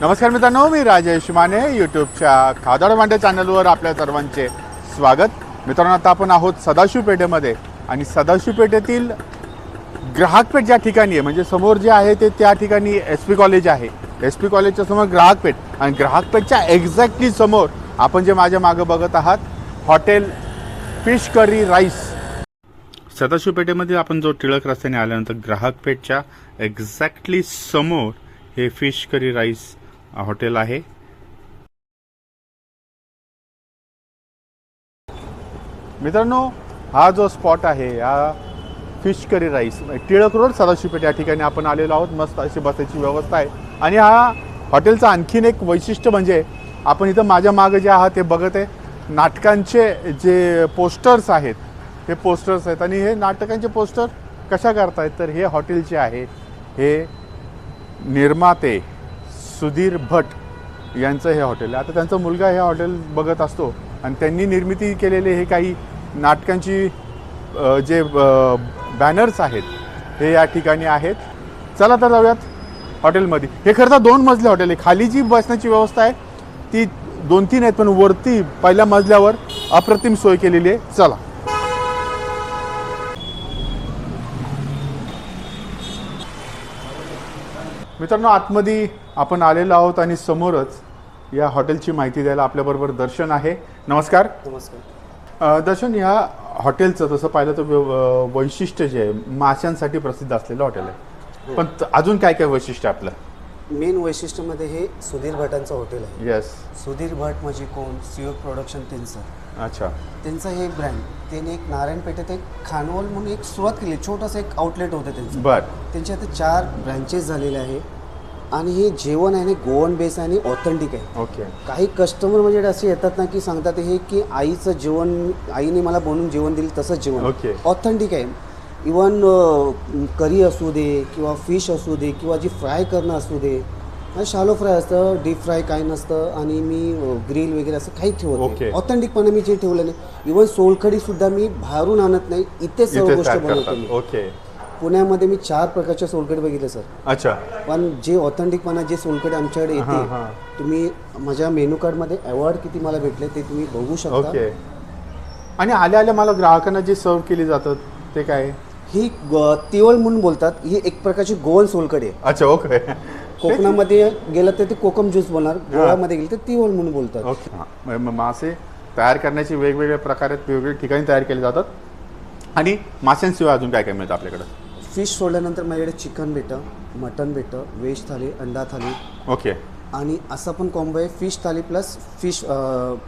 नमस्कार मित्रांनो मी राजेश माने यूट्यूबच्या खादाड मांडे चॅनलवर आपल्या सर्वांचे स्वागत. मित्रांनो आता आपण आहोत सदाशिव पेठेमध्ये आणि सदाशिव पेठेतील ग्राहक पेठ ज्या ठिकाणी आहे म्हणजे समोर जे आहे ते त्या ठिकाणी एस पी कॉलेज आहे. एस पी कॉलेजच्या समोर ग्राहक पेठ आणि ग्राहक पेठच्या एक्झॅक्टली समोर आपण जे माझ्या मागं बघत आहात hotel fish curry rice. Sadashiv पेठेमध्ये आपण जो टिळक रस्त्याने आल्यानंतर ग्राहक पेठच्या एक्झॅक्टली समोर हे फिश करी राईस हॉटेल आहे. मित्रांनो हा जो स्पॉट आहे हा fish curry rice Tilak road Sadashivpeth या ठिकाणी आपण आलेलो आहोत. मस्त अशी बसायची व्यवस्था आहे. आणि हा हॉटेलचं आणखीन एक वैशिष्ट्य म्हणजे आपण इथं माझ्या मागं जे आहात ते बघत आहे. नाटकांचे जे पोस्टर्स आहेत हे पोस्टर्स आहेत. आणि हे नाटकांचे पोस्टर कशा करतायत? तर हे हॉटेलचे आहे. हे निर्माते. सुधीर भट यांचं हे हॉटेल आहे. आता त्यांचा मुलगा हे हॉटेल बघत असतो आणि त्यांनी निर्मिती केलेले हे काही नाटकांची जे बॅनर्स आहेत हे या ठिकाणी आहेत. चला तर जाऊयात हॉटेलमध्ये. हे खरं तर दोन मजले हॉटेल आहे. खाली जी बसण्याची व्यवस्था आहे ती दोन तीन आहेत पण वरती पहिल्या मजल्यावर अप्रतिम सोय केलेली आहे. चला. मित्रांनो आतमध्ये आपण आलेलो आहोत आणि समोरच या हॉटेलची माहिती द्यायला आपल्याबरोबर दर्शन आहे. नमस्कार. नमस्कार. दर्शन या हॉटेलचं तसं पाहिलं तर वैशिष्ट्य जे आहे माशांसाठी प्रसिद्ध असलेलं हॉटेल आहे. पण त- अजून काय काय वैशिष्ट्य आपलं? मेन वैशिष्ट्यमध्ये हे सुधीर भटांचं हॉटेल आहे. येस सुधीर भट म्हणजे कोण? सिओ प्रोडक्शन त्यांचं. अच्छा. त्यांचं हे ब्रँड त्यांनी एक नारायणपेठेत एक खानवल म्हणून एक सुरुवात केली. छोटंसं एक आउटलेट होतं त्यांचं. बर. त्यांचे आता चार ब्रँचेस झालेले आहे. आणि हे जेवण आहे ना गोवन बेस आहे आणि ऑथेंटिक आहे. ओके काही कस्टमर म्हणजे असे येतात ना की सांगतात हे की आईचं जेवण आईने मला बनवून जेवण दिलं तसंच जेवण. Okay. ऑथेंटिक आहे. इवन करी असू दे किंवा फिश असू दे किंवा जी फ्राय करणं असू दे शालो फ्राय असतं डीप फ्राय काय नसतं आणि मी ग्रिल वगैरे असं काही ठेवत. नाही. ऑथेंटिकपणे मी जे ठेवलं नाही. इवन सोलकडी सुद्धा मी बाहेरून आणत नाही. इथे सर्व गोष्ट बनवतो मी. ओके पुण्यामध्ये मी चार प्रकारच्या सोलकडी बघितले सर. अच्छा. पण जे ऑथेंटिकपणा जे सोलकडे आमच्याकडे. येते तुम्ही माझ्या मेनू कार्डमध्ये अवॉर्ड किती मला भेटले ते तुम्ही बघू शकता. आणि आल्या आल्या मला ग्राहकांना जे सर्व केली जातात ते काय? ही तिवळ म्हणून बोलतात ही एक प्रकारची गोवन सोलकडी आहे. अच्छा ओके. कोकणामध्ये गेलं तर ते कोकम ज्यूस बोलणार गोव्यामध्ये गेलं तर तिवळ म्हणून बोलतात. ओके. हां मासे तयार करण्याचे वेगवेगळे प्रकार आहेत वेगवेगळे ठिकाणी तयार केले जातात. आणि माशांशिवाय अजून काय काय मिळतं आपल्याकडं? फिश सोडल्यानंतर माझ्याकडे चिकन भेटं मटन भेटं व्हेज थाली अंडा थाली. ओके. आणि असा पण कॉम्बो आहे fish thali plus fish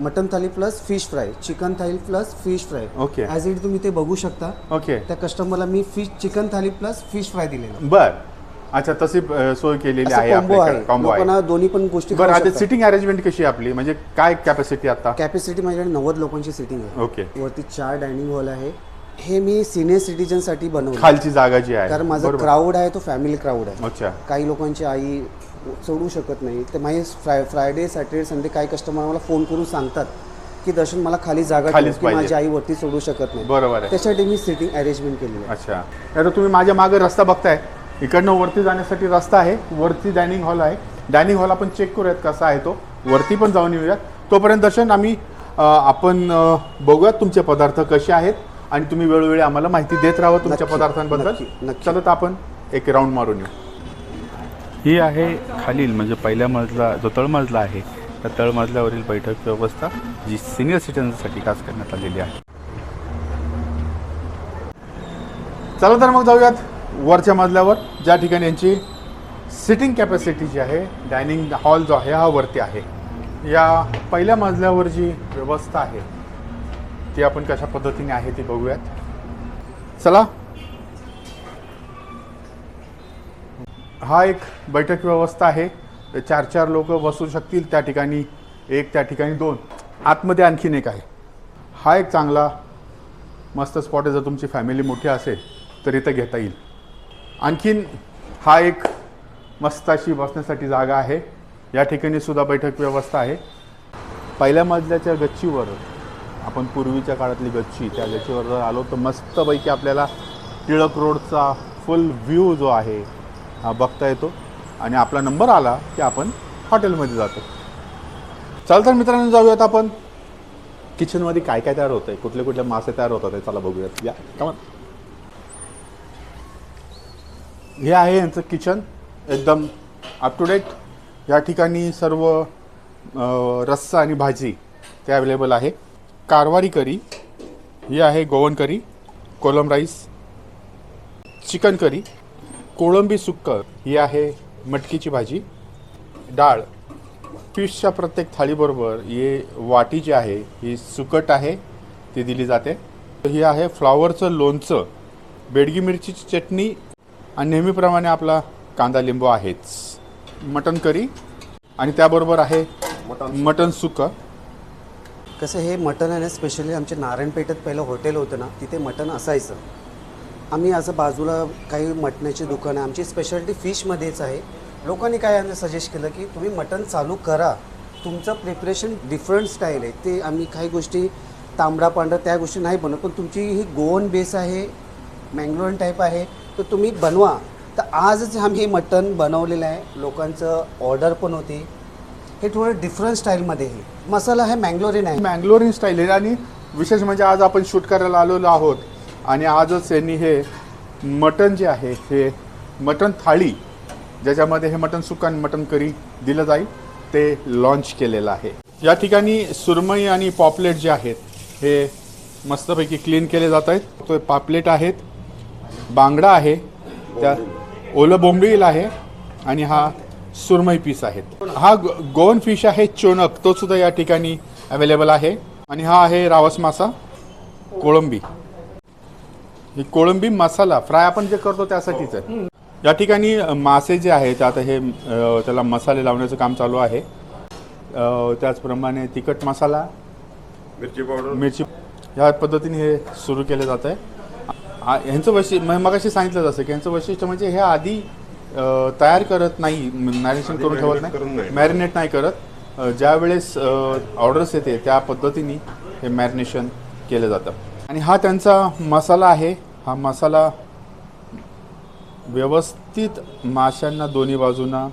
mutton thali plus fish fry chicken thali plus fish fry Okay. As it तुम्ही ते बघू शकता. ओके त्या कस्टमरला मी fish chicken thali plus fish fry दिलेलं बर. अच्छा तशी सोय केलेली आहे दोन्ही पण गोष्टी बरं आता सिटिंग अरेंजमेंट कशी आपली? म्हणजे काय कॅपॅसिटी आता? कॅपॅसिटी माझ्याकडे नव्वद लोकांची सिटिंग आहे. ओके वरती चार डायनिंग हॉल आहे. हे मी सिनियर सिटीजनसाठी बनवलं खालची जागा जी आहे. कारण माझा. क्राऊड आहे तो फॅमिली क्राऊड आहे. अच्छा. काही लोकांची आई सोडू शकत नाही. तर माझे फ्राय फ्रायडे सॅटर्डे संडे काही कस्टमर मला फोन करून सांगतात की दर्शन मला खाली जागा खालीच ठेव, की पाहिजे. माझी आई वरती सोडू शकत नाही. बरोबर आहे. त्यासाठी मी सिटिंग अरेंजमेंट केली आहे. अच्छा. आता तुम्ही माझ्या मागे रस्ता बघताय. इकडनं वरती जाण्यासाठी रस्ता आहे. वरती डायनिंग हॉल आहे. डायनिंग हॉल आपण चेक करूयात कसा आहे तो. वरती पण जाऊन येऊयात. तोपर्यंत दर्शन आम्ही अ, आपण अ, बघूयात तुमचे पदार्थ कसे आहेत आणि तुम्ही वेळोवेळी आम्हाला माहिती देत राहा तुमच्या नक्की, पदार्थांबद्दल. नक्की, नक्की. चलत आपण एक राऊंड मारून येऊ. ही आहे खालील म्हणजे पहिल्या मजला जो तळमजला आहे त्या तळमजल्यावरील बैठक व्यवस्था जी सिनियर सिटीजनसाठी खास करण्यात आलेली आहे. चला तर मग जाऊयात वरच्या मजल्यावर. ज्या ठिकाणी यांची सिटिंग कॅपॅसिटी जी आहे डायनिंग हॉल जो आहे हा वरती आहे. या पहिल्या मजल्यावर जी व्यवस्था आहे ती आपण कशा पद्धतीने आहे ती बघूयात. चला हा एक बैठक व्यवस्था आहे. चार चार लोक बसू शकतील त्या ठिकाणी एक त्या ठिकाणी दोन. आतमध्ये आणखीन एक आहे. हा एक चांगला मस्त स्पॉट आहे. जर तुमची फॅमिली मोठी असेल तर इथं घेता येईल. आणखीन हा एक मस्त अशी बसण्यासाठी जागा आहे. या ठिकाणी सुद्धा बैठक व्यवस्था आहे. पहिल्या मजल्याच्या गच्चीवर आपण पूर्वीच्या काळातली गच्ची त्या गच्चीवर जर आलो तर मस्तपैकी आपल्याला टिळक रोडचा फुल व्ह्यू जो आहे हा बघता येतो. आणि आपला नंबर आला की आपण हॉटेलमध्ये जातो. चल तर मित्रांनो जाऊयात आपण. किचनमध्ये काय काय तयार होतंय? कुठले कुठले मासे तयार होतात चला बघूयात. या कमन हे आहे यांचं किचन एकदम अप टू डेट या ठिकाणी सर्व रस्सा आणि भाजी ते अवेलेबल आहे. कारवारी करी. ही आहे Goan curry. Kolam rice. Chicken curry. कोळंबी सुक्क ही आहे मटकीची भाजी. डाळ फिशच्या प्रत्येक थाळीबरोबर हे वाटी जी आहे ही सुकट आहे ती दिली जाते. ही आहे फ्लॉवरचं लोणचं. बेडगी मिरचीची चटणी आणि नेहमीप्रमाणे आपला कांदा लिंबू आहेच. मटन करी आणि त्याबरोबर आहे मटन सुक्क कसं हे मटण आहे ना स्पेशली आमच्या नारायणपेठेत पहिलं हॉटेल होतं ना तिथे मटण असायचं. आम्ही असं बाजूला काही मटणाची दुकानं आहे. आमची स्पेशालिटी फिशमध्येच आहे. लोकांनी काय आम्ही सजेस्ट केलं की तुम्ही मटण चालू करा. तुमचं प्रिपरेशन डिफरंट स्टाईल आहे. ते आम्ही काही गोष्टी तांबडा पांढरा त्या गोष्टी नाही बनवत पण तुमची ही गोवन बेस आहे मँगलोरन टाईप आहे तर तुम्ही बनवा. तर आजच आम्ही हे मटण बनवलेलं आहे. लोकांचं ऑर्डर पण होती. हे थोडं डिफरंट स्टाईलमध्ये आहे. मसाला हे मँगलोरियन आहे. मँगलोरियन स्टाईल आहे. आणि विशेष म्हणजे आज आपण शूट करायला आलेलो आहोत. आणि आजच यांनी हे मटन जे आहे हे मटन थाळी ज्याच्यामध्ये हे मटन सुक्का आणि मटन करी दिलं जाईल ते लॉन्च केलेलं आहे. या ठिकाणी सुरमई आणि पॉपलेट जे आहेत हे मस्तपैकी क्लीन केले जात आहेत. तो पापलेट आहेत बांगडा आहे त्या ओलं बोंबळील आहे आणि हा सुरमई पीस आहेत. हा गोवन फिश आहे चोनक तो सुद्धा या ठिकाणी अवेलेबल आहे. आणि हा आहे रावस मासा कोळंबी. ही कोळंबी मसाला फ्राय आपण जे करतो त्यासाठीच आहे. या ठिकाणी मासे जे आहेत आता हे अ, त्याला मसाले लावण्याचं काम चालू आहे. अ, त्याचप्रमाणे तिखट मसाला मिरची पावडर. मिरची ह्या पद्धतीने हे सुरू केलं जात आहे. आ- ह्यांचं वैशिष्ट्य मग अशी सांगितलं जसं की ह्यांचं वैशिष्ट्य म्हणजे हे आधी अ, तयार करत नाही मॅरिनेशन करून ठेवत marinate करून नाही. नाही. मॅरिनेट नाही करत. अ, ज्या वेळेस ऑर्डर्स येते त्या पद्धतीने हे मॅरिनेशन केलं जातं. आणि हा त्यांचा मसाला आहे. हा मसाला व्यवस्थित माशांना दोन्ही बाजूंना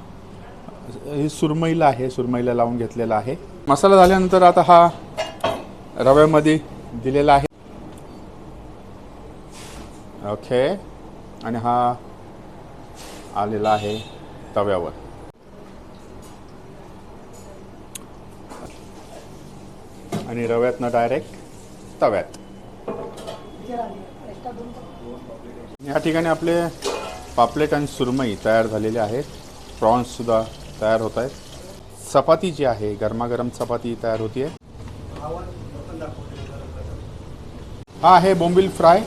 ही सुरमईला आहे सुरमईला लावून घेतलेला आहे. मसाला झाल्यानंतर आता हा रव्यामध्ये दिलेला आहे. ओके. आणि हा आलेला आहे तव्यावर. आणि रव्यातनं डायरेक्ट तव्यात. या ठिकाणी आपले पापलेट आणि सुरमई तयार झालेले आहेत. प्रॉन्ससुद्धा तयार होत आहेत. चपाती जी आहे गरमागरम चपाती तयार होती आहे हा आहे बोंबील फ्राय.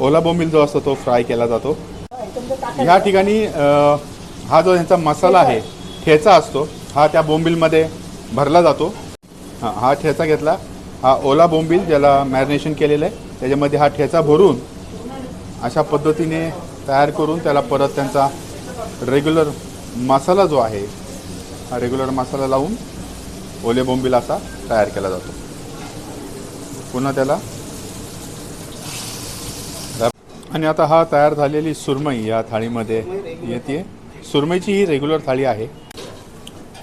ओला बोंबील जो असतो तो फ्राय केला जातो. ह्या ठिकाणी हा जो यांचा मसाला आहे ठेचा असतो हा त्या बोंबीलमध्ये भरला जातो. हा हा ठेचा घेतला. हा ओला बोंबील ज्याला मॅरिनेशन केलेलं आहे त्याच्यामध्ये हा ठेचा भरून अशा पद्धतीने तयार करून त्याला परत त्यांचा रेग्युलर मसाला जो आहे हा रेग्युलर मसाला लावून ओले बोंबील असा तयार केला जातो. पुन्हा त्याला आणि आता हा तयार झालेली सुरमई या थाळीमध्ये येते. सुरमईची ही रेग्युलर थाळी आहे.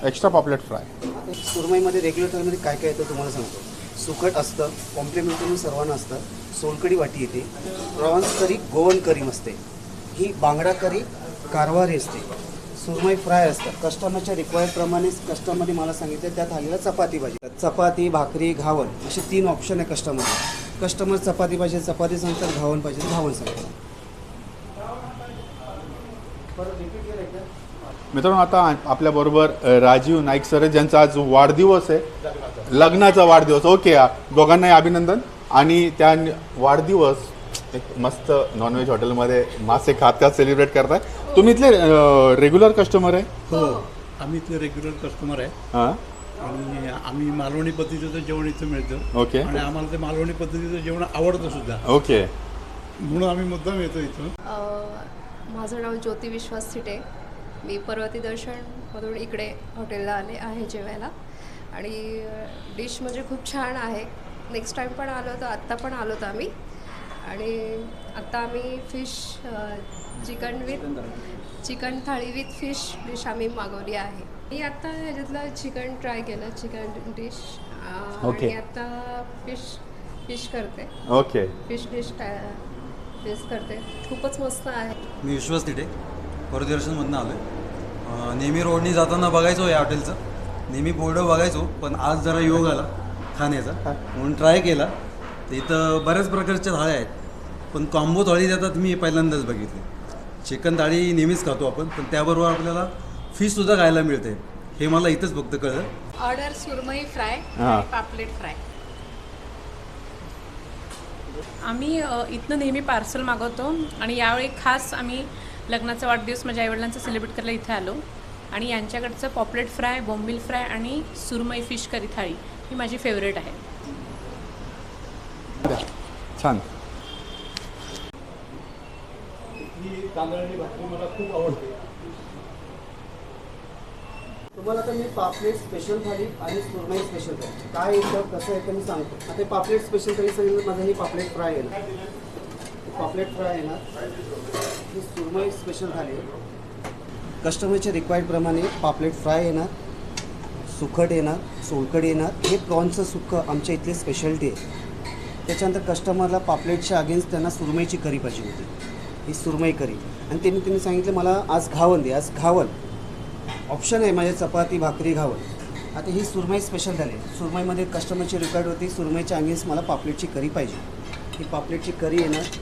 एक्स्ट्रा पॉपलेट फ्राय सुरमईमध्ये रेग्युलर थाळीमध्ये काय काय येतं तुम्हाला सांगतो? सुकट असतं कॉम्प्लिमेंटरी सर्वांना असतं. सोलकडी वाटी येते. प्रॉन्स करी गोवन करी असते ही बांगडा करी कारवारी असते सुरमई फ्राय असतं. कस्टमरच्या रिक्वायरप्रमाणे कस्टमरने मला सांगितलं त्या थालीला चपाती पाहिजे चपाती भाकरी घावण असे तीन ऑप्शन आहे कस्टमर कस्टमर चपाती पाहिजे चपाती सांगतात घावण पाहिजे तर घावण सांगतात. मित्रांनो आता आपल्याबरोबर राजीव नाईक सर ज्यांचा आज वाढदिवस आहे. लग्नाचा वाढदिवस. ओके आ, दोघांनाही अभिनंदन. आणि त्या वाढदिवस एक मस्त नॉनव्हेज हॉटेलमध्ये मासे खात खात सेलिब्रेट करताय. तुम्ही इथले रेग्युलर कस्टमर आहे? हो आम्ही इथले रेग्युलर कस्टमर आहे. हां. आणि आम्ही मालवणी पद्धतीचं जेवण इथं मिळतं. ओके. आणि आम्हाला ते मालवणी पद्धतीचं जेवण आवडतं सुद्धा. ओके. म्हणून आम्ही मुद्दाम येतो इथं अ, माझं नाव ज्योती विश्वास थिटे मी पर्वती दर्शनमधून इकडे हॉटेलला आले आहे जेवायला. आणि डिश म्हणजे खूप छान आहे. नेक्स्ट टाईम पण आलो होतो आत्ता पण आलो होतो आम्ही. आणि आत्ता आम्ही fish chicken with chicken thali with fish dish आम्ही मागवली आहे. मी आता ह्याच्यातलं चिकन ट्राय केलं चिकन डिश. आणि आता फिश फिश करते. ओके. फिश डिश टेस्ट करते. खूपच मस्त आहे. मी विश्वास तिथे परदर्शनमधनं आलो आहे नेहमी रोडनी जाताना बघायचो या हॉटेलचं. नेहमी बोर्ड बघायचो पण आज जरा योग आला खाण्याचा. म्हणून ट्राय केला. तर इथं बऱ्याच प्रकारच्या थाळ्या आहेत. पण कॉम्बो थाळी देतात मी पहिल्यांदाच बघितली. चिकन थाळी नेहमीच खातो आपण पण त्याबरोबर आपल्याला फिशसुद्धा खायला मिळते. हे मला इथंच फक्त कळलं. Order surmai fry. आणि पापलेट फ्राय आम्ही इथनं नेहमी पार्सल मागवतो आणि यावेळी खास आम्ही लग्नाचा वाढदिवस माझ्या आईवडिलांचा सेलिब्रेट करायला इथे आलो. आणि यांच्याकडचं पॉपलेट फ्राय बॉम्बिल फ्राय आणि सुरमई फिश करी थाळी ही माझी फेवरेट आहे. छान. तुम्हाला आता मी पापलेट स्पेशल थाली आणि सुरमई स्पेशल थाली काय येतं कसं येतं मी सांगतो. आता पापलेट स्पेशल थाली सांगितलं माझं ही पापलेट फ्राय येणार पापलेट फ्राय येणार ही सुरमई स्पेशल थाली आहे. कस्टमरच्या रिक्वायरप्रमाणे पापलेट फ्राय येणार सुखट येणार सोलकडी येणार. हे प्रॉन्सचं सुक्कं आमच्या इथली स्पेशालिटी आहे. त्याच्यानंतर कस्टमरला पापलेटच्या अगेन्स्ट त्यांना सुरमईची करी पाहिजे होती. ही सुरमई करी आणि त्यांनी त्यांनी सांगितलं मला आज घावन दे आज घावन ऑप्शन आहे माझ्या चपाती भाकरी घावन आता ही सुरमई स्पेशल झाली. सुरमईमध्ये कस्टमरची रिक्वायर्ड होती सुरमईच्या अगेन्स्ट मला पापलेटची करी पाहिजे. ही पापलेटची करी येणार.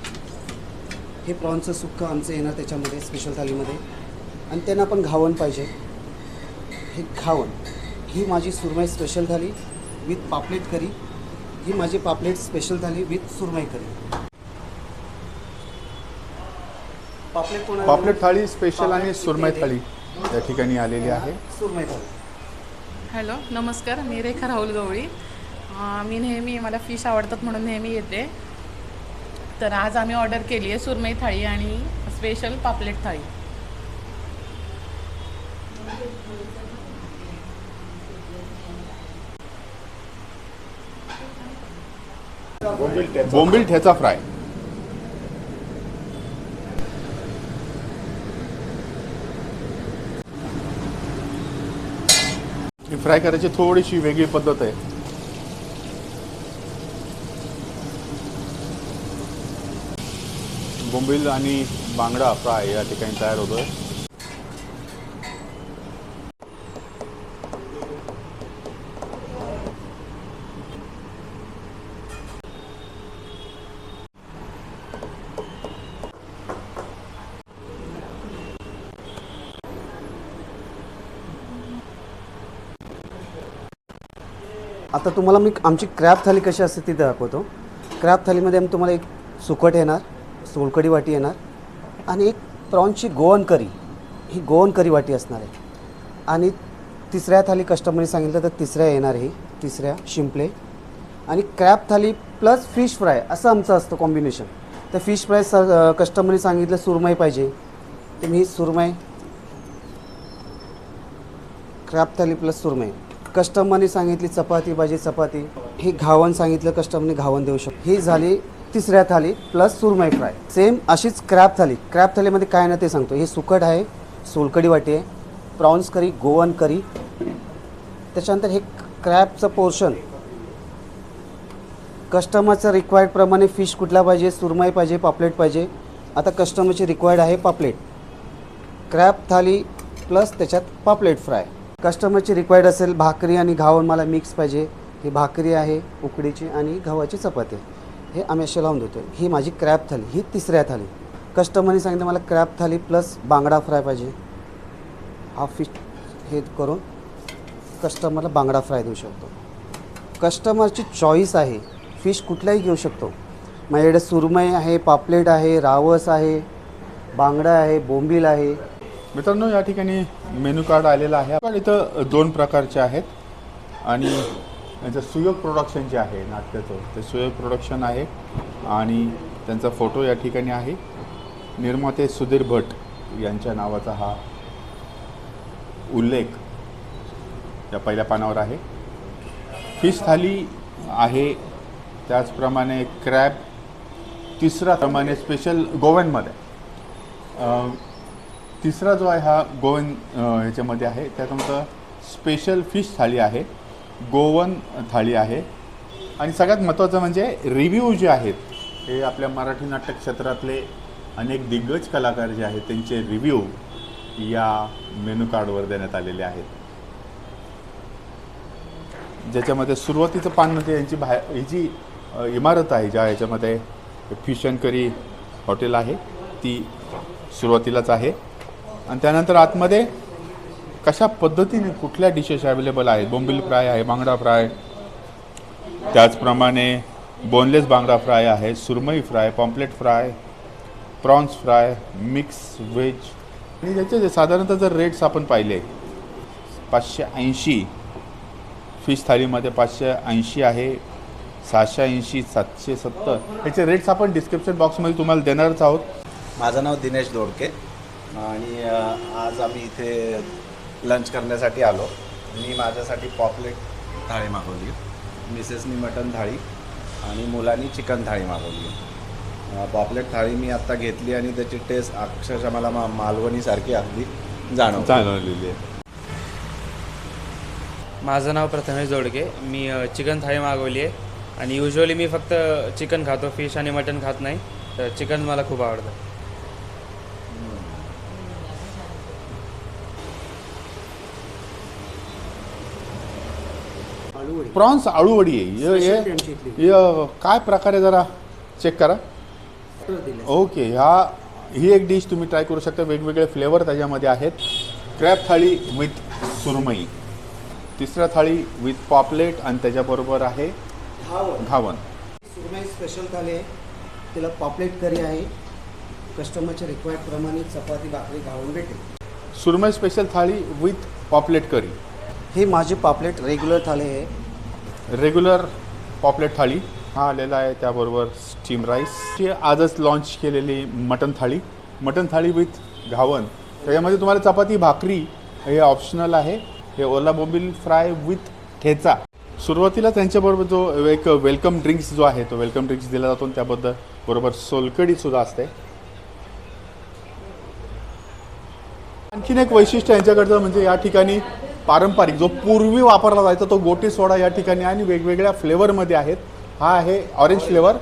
हे प्रॉन्सचं सुक्कं आमचं येणार त्याच्यामध्ये स्पेशल थालीमध्ये. आणि त्यांना पण घावन पाहिजे. हे घावन ही माझी सुरमई स्पेशल थाली विथ पापलेट करी. ही माझी पापलेट स्पेशल थाली विथ सुरमई करी. पापलेट कोणाला पापलेट थाळी स्पेशल आणि सुरमई थाळी. या ठिकाणी आलेली आहे. सुरमई थाली हॅलो नमस्कार मी रेखा राहुल गवळी. अं, मी नेहमी मला फिश आवडतात म्हणून नेहमी येते. तर आज आम्ही ऑर्डर केली आहे सुरमई थाळी आणि special pomfret thali. Bombil thecha fry. Fry करायची थोडीशी वेगळी पद्धत आहे. बोंबील आणि बांगडा फ्राय या ठिकाणी तयार होतोय. आता तुम्हाला मी आमची क्रॅप थाली कशी असते ती दाखवतो. क्रॅप थालीमध्ये आम्ही तुम्हाला एक सुकट येणार सोलकडी वाटी येणार आणि एक प्रॉन्सची गोवन करी. ही गोवन करी वाटी असणार आहे. आणि तिसऱ्या थाली कस्टमरने सांगितलं तर तिसऱ्या येणार ही तिसऱ्या शिंपले. आणि crab thali plus fish fry असं आमचं असतं कॉम्बिनेशन तर फिश फ्राय स कस्टमरने सांगितलं सुरमई पाहिजे. तर मी सुरमई क्रॅप थाली प्लस सुरमई. कस्टमरने सांगितली चपाती पाहिजे चपाती. ही घावन सांगितलं कस्टमरने घावन देऊ शकतो. ही झाली तिसऱ्या थाली प्लस सुरमई फ्राय. सेम अशीच क्रॅप थाली क्रॅप थालीमध्ये काय ना ते सांगतो. हे सुकट आहे सोलकडी वाटी आहे प्रॉन्स करी गोवन करी. त्याच्यानंतर हे क्रॅपचं पोर्शन. कस्टमरचं रिक्वायर्डप्रमाणे फिश कुठला पाहिजे सुरमई पाहिजे पापलेट पाहिजे. आता कस्टमरची रिक्वायर्ड आहे पापलेट. क्रॅप थाली प्लस त्याच्यात पापलेट फ्राय. कस्टमरची रिक्वायर्ड असेल भाकरी आणि घावन मला मिक्स पाहिजे. ही भाकरी आहे उकडीची आणि गव्हाची चपाती. हे आम्ही असे लावून देतो ही माझी क्रॅप थाली. ही तिसऱ्या थाली. कस्टमरने सांगितलं मला क्रॅप थाली प्लस बांगडा फ्राय पाहिजे. हा फिश हे करून कस्टमरला बांगडा फ्राय देऊ शकतो. कस्टमरची चॉईस आहे. फिश कुठलाही घेऊ शकतो. माझ्याकडे सुरमई आहे पापलेट आहे रावस आहे बांगडा आहे बोंबील आहे. मित्रांनो या ठिकाणी मेनू कार्ड आलेलं आहे. पण इथं दोन प्रकारचे आहेत. आणि यांचं सुयोग प्रोडक्शन जे आहे नाट्याचं ते सुयोग प्रोडक्शन आहे. आणि त्यांचा फोटो या ठिकाणी आहे. निर्माते सुधीर भट यांच्या नावाचा हा उल्लेख या पहिल्या पानावर आहे. फिश थाली आहे. त्याचप्रमाणे क्रॅब. तिसरा प्रमाणे स्पेशल गोव्यांमध्ये. तिसरा जो आहे हा गोवन याच्यामध्ये ह्याच्यामध्ये आहे. त्याच्यामध्ये स्पेशल फिश थाळी आहे. गोवन थाळी आहे. आणि सगळ्यात महत्त्वाचं म्हणजे रिव्ह्यू जे आहेत हे आपल्या मराठी नाट्य क्षेत्रातले अनेक दिग्गज कलाकार जे आहेत त्यांचे रिव्ह्यू या मेनू कार्डवर देण्यात आलेले आहेत. ज्याच्यामध्ये सुरुवातीचं पान म्हणजे यांची बाहेर ही जी इमारत आहे ज्या याच्यामध्ये फिश अँड करी हॉटेल आहे ती सुरुवातीलाच आहे. आणि त्यानंतर आतमध्ये कशा पद्धतीने कुठल्या डिशेस अवेलेबल आहेत? बोंबिल फ्राय आहे बांगडा फ्राय. त्याचप्रमाणे बोनलेस बांगडा फ्राय आहे surmai fry pomfret fry prawns fry mix veg आणि त्याचे जे साधारणतः जर रेट्स आपण पाहिले पाचशे ऐंशी फिश थाळीमध्ये पाचशे ऐंशी आहे सहाशे ऐंशी सातशे सत्तर. याचे रेट्स आपण डिस्क्रिप्शन बॉक्समध्ये तुम्हाला देणारच आहोत. माझं नाव दिनेश दोडके. आणि आज आम्ही इथे लंच करण्यासाठी आलो. मी माझ्यासाठी पॉपलेट थाळी मागवली. मिसेसनी मटन थाळी आणि मुलांनी चिकन थाळी मागवली. पॉपलेट थाळी मी आत्ता घेतली आणि त्याची टेस्ट अक्षरशः मला मा मालवणीसारखी अगदी जाणवली चालवलेली आहे. माझं नाव प्रथमेश जोडके मी चिकन थाळी मागवली आहे. आणि युजली मी फक्त चिकन खातो. फिश आणि मटन खात नाही. तर चिकन मला खूप आवडतं. प्रॉन्स आळूवडी आहे. हे- हे. हे काय प्रकारे जरा चेक करा. ओके ह्या ही एक डिश तुम्ही ट्राय करू शकता. वेगवेगळे फ्लेवर त्याच्यामध्ये आहेत. Crab thali with surmai. तिसरा थाळी विथ पॉपलेट आणि त्याच्याबरोबर आहे घावन. सुरमई स्पेशल थाली आहे. तिला पॉपलेट करी आहे. कस्टमरच्या रिक्वायर्ड प्रमाणे चपाती भाकरी घावून भेटेल. सुरमई स्पेशल थाळी विथ पॉपलेट करी ही माझी पॉपलेट रेग्युलर थाळी आहे. Regular pomfret thali. हा आलेला आहे त्याबरोबर स्टीम राईस ची आजच लॉन्च केलेली mutton thali. Mutton thali with ghavan. त्याच्यामध्ये तुम्हाला चपाती भाकरी हे ऑप्शनल आहे. हे ओला बोंबील फ्राय विथ ठेचा. सुरुवातीला त्यांच्याबरोबर जो एक वेलकम ड्रिंक्स जो आहे तो वेलकम ड्रिंक्स दिला जातो आणि त्याबद्दल बरोबर सोलकढीसुद्धा असते. आणखीन एक वैशिष्ट्य यांच्याकडचं म्हणजे या ठिकाणी पारंपरिक जो पूर्वी वापरला जायचा तो गोटी सोडा या ठिकाणी आणि वेगवेगळ्या फ्लेवरमध्ये आहेत. हा आहे ऑरेंज फ्लेवर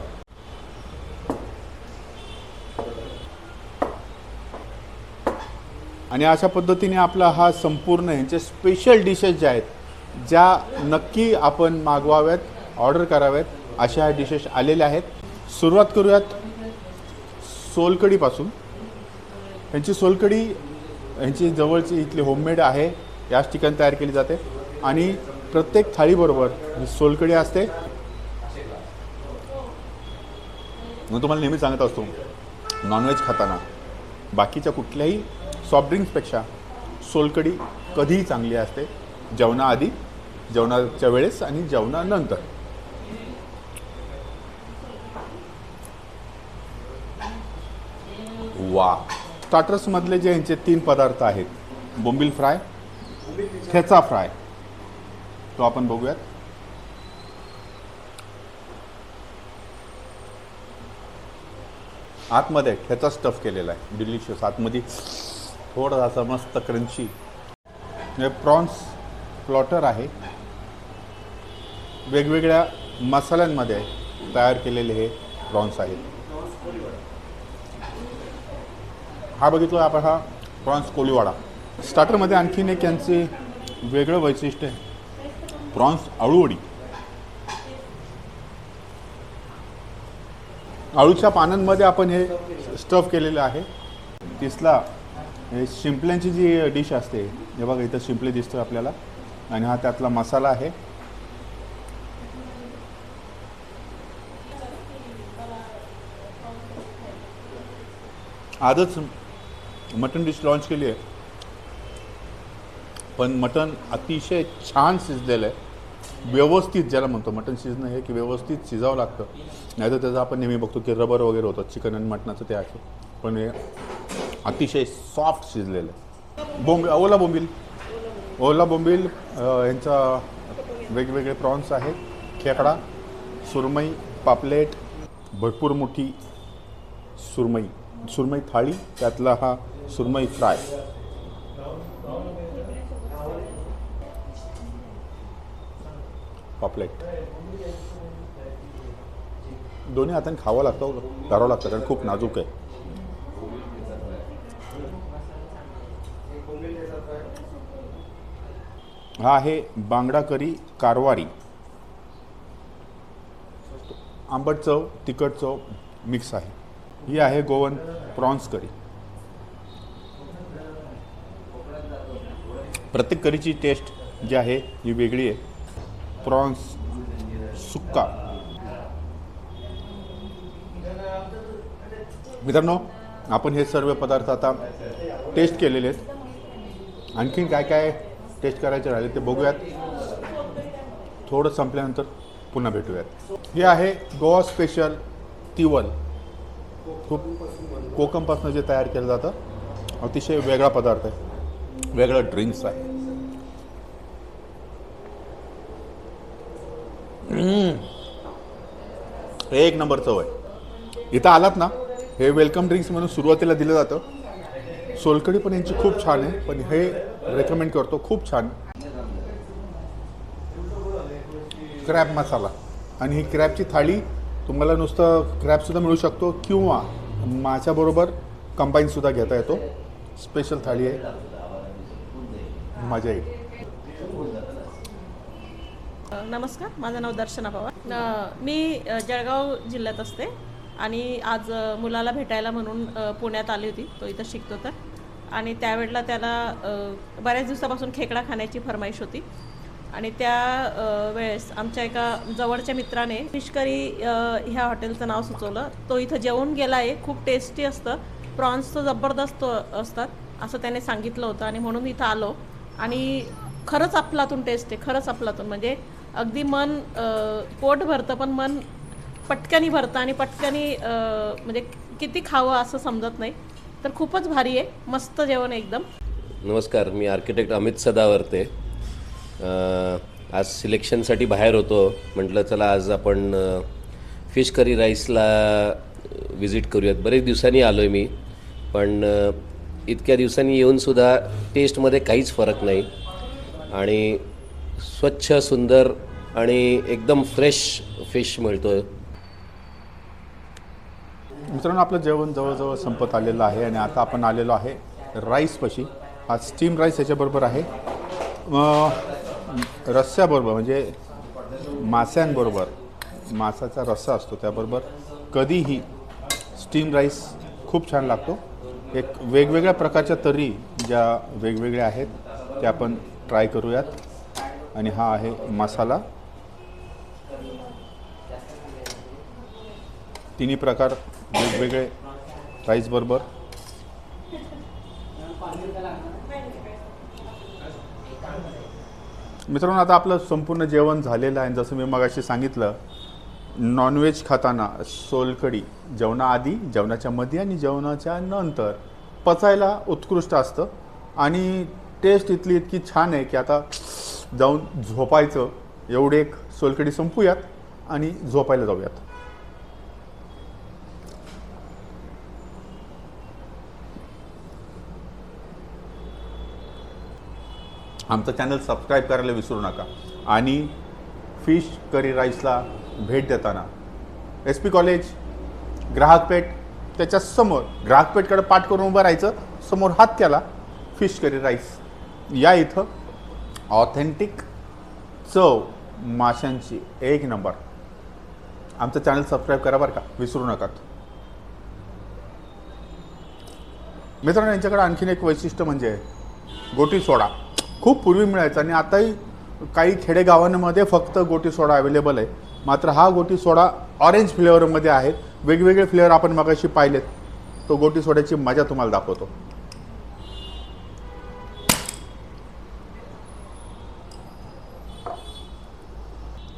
आणि अशा पद्धतीने आपला हा संपूर्ण यांचे स्पेशल डिशेस ज्या आहेत ज्या नक्की आपण मागवाव्यात ऑर्डर कराव्यात अशा ह्या डिशेस आलेल्या आहेत. सुरुवात करूयात सोलकडीपासून यांची सोलकडी यांची जवळची इथली होममेड आहे. याच ठिकाणी तयार केली जाते. आणि प्रत्येक थाळीबरोबर ही सोलकडी असते. मी तुम्हाला नेहमी सांगत असतो नॉनव्हेज खाताना बाकीच्या कुठल्याही सॉफ्ट ड्रिंक्सपेक्षा सोलकडी कधीही चांगली असते. जेवणाआधी जेवणाच्या वेळेस आणि जेवणानंतर. वा स्टार्टर्समधले जे यांचे तीन पदार्थ आहेत बोंबील फ्राय ठेचा फ्राय. तो आपण बघूयात. आतमध्ये ठेचा स्टफ केलेला आहे. डिलिशियस आतमध्ये थोडासा मस्त क्रंची प्रॉन्स प्लॉटर आहे. वेगवेगळ्या मसाल्यांमध्ये तयार केलेले हे प्रॉन्स आहेत. हा बघितलो आपण हा प्रॉन्स कोलीवाडा. स्टार्टरमध्ये आणखीन एक यांचे वेगळं वैशिष्ट्य आहे. प्रॉन्स आळूवडी. आळूच्या पानांमध्ये आपण हे स्टफ केलेलं आहे. तिसला हे शिंपल्यांची जी डिश असते हे बघा इथं शिंपले दिसतो आपल्याला. आणि हा त्यातला मसाला आहे. आजच मटन डिश लॉन्च केली आहे. पण मटण अतिशय छान शिजलेलं आहे. व्यवस्थित ज्याला म्हणतो मटन शिजणं हे की व्यवस्थित शिजावं लागतं. नाहीतर त्याचं आपण नेहमी बघतो की रबर वगैरे होतं चिकन आणि मटणाचं ते आहे पण हे अतिशय सॉफ्ट शिजलेलं आहे. बोंब ओला बोंबील. ओला बोंबील यांचा वेगवेगळे प्रॉन्स आहेत. खेकडा सुरमई पापलेट भरपूर मोठी सुरमई. सुरमई थाळी त्यातला हा सुरमई फ्राय. पॉपलेट. दोन्ही हाताने खावं लागतं करावं लागतं कारण खूप नाजूक आहे. हा आहे बांगडा करी कारवारी. आंबट चव तिखट चव मिक्स आहे. ही आहे गोवन प्रॉन्स करी. प्रत्येक करीची टेस्ट जी आहे ही वेगळी आहे. प्रॉन्स सुक्का. मित्रांनो आपण हे सर्व पदार्थ आता टेस्ट केलेले आहेत. आणखीन काय काय टेस्ट करायचे राहिले ते बघूयात. थोडं संपल्यानंतर पुन्हा भेटूयात. हे आहे गोवा स्पेशल तिवल. खूप कोकमपासून जे तयार केलं जातं अतिशय वेगळा पदार्थ आहे. वेगळं ड्रिंक्स आहे. एक नंबर चव आहे. इथं आलात ना हे वेलकम ड्रिंक्स म्हणून सुरुवातीला दिलं जातं. सोलकडी पण यांची खूप छान आहे पण हे रेकमेंड करतो खूप छान. क्रॅब मसाला आणि ही क्रॅबची थाळी तुम्हाला नुसतं क्रॅबसुद्धा मिळू शकतो किंवा माझ्याबरोबर कंबाईनसुद्धा घेता येतो. स्पेशल थाळी आहे. मजा येईल. नमस्कार माझं नाव दर्शना पवार. मी जळगाव जिल्ह्यात असते आणि आज मुलाला भेटायला म्हणून पुण्यात आली होती. तो इथं शिकतो तर. आणि त्यावेळेला त्याला बऱ्याच दिवसापासून खेकडा खाण्याची फरमाईश होती. आणि त्या वेळेस आमच्या एका जवळच्या मित्राने फिशकरी ह्या हॉटेलचं नाव सुचवलं. तो इथं जेवून गेला आहे खूप टेस्टी असतं. प्रॉन्स तर जबरदस्त असतात असं त्याने सांगितलं होतं. आणि म्हणून इथं आलो. आणि खरंच आपलातून टेस्ट आहे खरंच आपलातून. म्हणजे अगदी मन पोट भरतं पण मन पटकनी भरतं आणि पटकनी म्हणजे किती खावं असं समजत नाही. तर खूपच भारी आहे. मस्त जेवण आहे एकदम. नमस्कार मी आर्किटेक्ट अमित सदावर्ते. आज सिलेक्शनसाठी बाहेर होतो. म्हटलं चला आज आपण फिश करी राईसला व्हिजिट करूयात. बरेच दिवसांनी आलो आहे मी पण इतक्या दिवसांनी येऊनसुद्धा टेस्टमध्ये काहीच फरक नाही. आणि स्वच्छ सुंदर आणि एकदम फ्रेश फिश मिळतो आहे मित्रांनो आपलं जेवण जवळजवळ संपत आलेलं आहे आणि आता आपण आलेलो आहे राईसपाशी हा स्टीम राईस याच्याबरोबर आहे. रस्स्याबरोबर म्हणजे मास्यांबरोबर मासाचा रस्सा असतो त्याबरोबर कधीही स्टीम राईस खूप छान लागतो. एक वेगवेगळ्या प्रकारच्या तरी ज्या वेगवेगळ्या आहेत त्या आपण ट्राय करूयात. आणि हा आहे मसाला. तिन्ही प्रकार वेगवेगळे राईसबरोबर मित्रांनो आता आपलं संपूर्ण जेवण झालेलं आहे. जसं मी मगाशी सांगितलं नॉनव्हेज खाताना सोलकडी जेवणाआधी जेवणाच्या मध्ये आणि जेवणाच्या नंतर पचायला उत्कृष्ट असतं. आणि टेस्ट इथली इतकी छान आहे की आता जाऊन झोपायचं. एवढे एक सोलकडी संपूयात आणि झोपायला जाऊयात. आमचं चॅनल सबस्क्राईब करायला विसरू नका. आणि फिश करी राईसला भेट देताना. एस पी कॉलेज ग्राहकपेठ त्याच्यासमोर ग्राहकपेठकडे पाठ करून उभं राहायचं समोर हात केला फिश करी राईस या इथं ऑथेंटिक चव माशांची एक नंबर. आमचं चॅनल सबस्क्राईब करा बरं का? विसरू नका. मित्रांनो यांच्याकडे आणखीन एक वैशिष्ट्य म्हणजे गोटी सोडा. खूप पूर्वी मिळायचा आणि आताही काही खेडेगावांमध्ये फक्त गोटी सोडा अवेलेबल आहे. मात्र हा गोटी सोडा ऑरेंज फ्लेवरमध्ये आहे. वेगवेगळे फ्लेवर आपण मगाशी पाहिलेत. तो गोटी सोड्याची मजा तुम्हाला दाखवतो.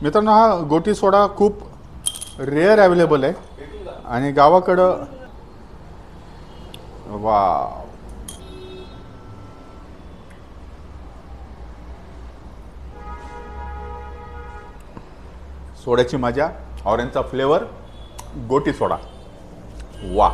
मित्रांनो हा गोटी सोडा खूप रेअर अवेलेबल आहे. आणि गावाकडं वा सोड्याची मजा ऑरेंजचा फ्लेवर गोटी सोडा. वा